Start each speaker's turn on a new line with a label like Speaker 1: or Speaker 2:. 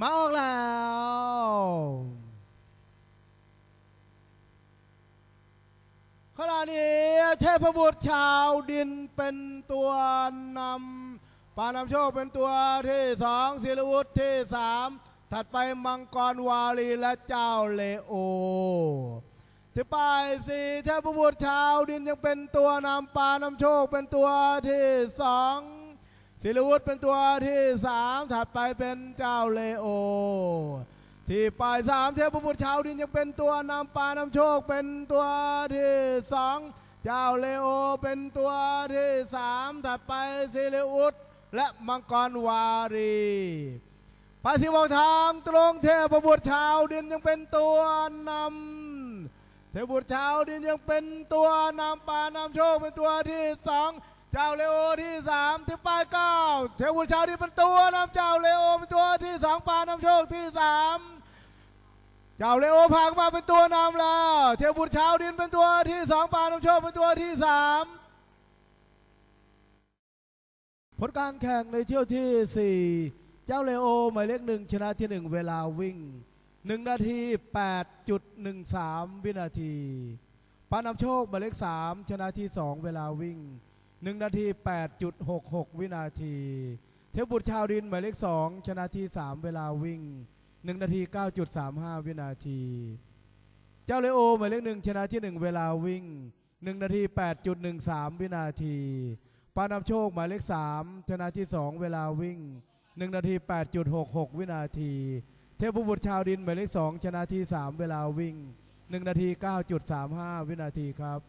Speaker 1: มาออกแล้วขณะนี้เทพบุตรชาวดินเป็นตัวนำปานำโชคเป็นตัวที่สองศิลวุฒิที่สามถัดไปมังกรวาลีและเจ้าเลโอที่ป้ายสี่เทพบุตรชาวดินยังเป็นตัวนำปานำโชคเป็นตัวที่สอง ศิลวุฒิเป็นตัวที่สามถัดไปเป็นเจ้าเลโอ ที่ปลายสามเทพบุตรชาวดินยังเป็นตัวนำปานำโชคเป็นตัวที่สองเจ้าเลโอเป็นตัวที่สามถัดไปศิลวุฒิและมังกรวารีปาสิบอกทางตรงเทพบุตรชาวดินยังเป็นตัวนำเทพบุตรชาวดินยังเป็นตัวนำปานำโชคเป็นตัวที่สอง เจ้าเลโอที่สามที่ป้ายเก้าเทพบุตรชาวดินเป็นตัวนำเจ้าเลโอเป็นตัวที่สองปานำโชคที่สามเจ้าเลโอพากมาเป็นตัวนำแล้ว เทพบุตรชาวดินเป็นตัวที่สองปานำโชคเป็นตัวที่สามผลการแข่งในเที่ยวที่สี่เจ้าเลโอหมายเลขหนึ่งชนะที่หนึ่งเวลาวิ่งหนึ่งนาที 8.13 วินาทีปานำโชคหมายเลข 3 ชนะที่ 2 เวลาวิ่ง 1 นาที 8.66 วินาที เทพบุตรชาวดินหมายเลข 2 ชนะที่ 3 เวลาวิ่ง 1 นาที 9.35 วินาที เจ้าเลโอหมายเลข1ชนะที่ 1 เวลาวิ่ง 1 นาที 8.13 วินาทีปานำโชคหมายเลข 3 ชนะที่ 2 เวลาวิ่ง 1 นาที 8.66 วินาที เทพบุตรชาวดินหมายเลข 2 ชนะที่ 3 เวลาวิ่ง 1 นาที 9.35 วินาทีครับ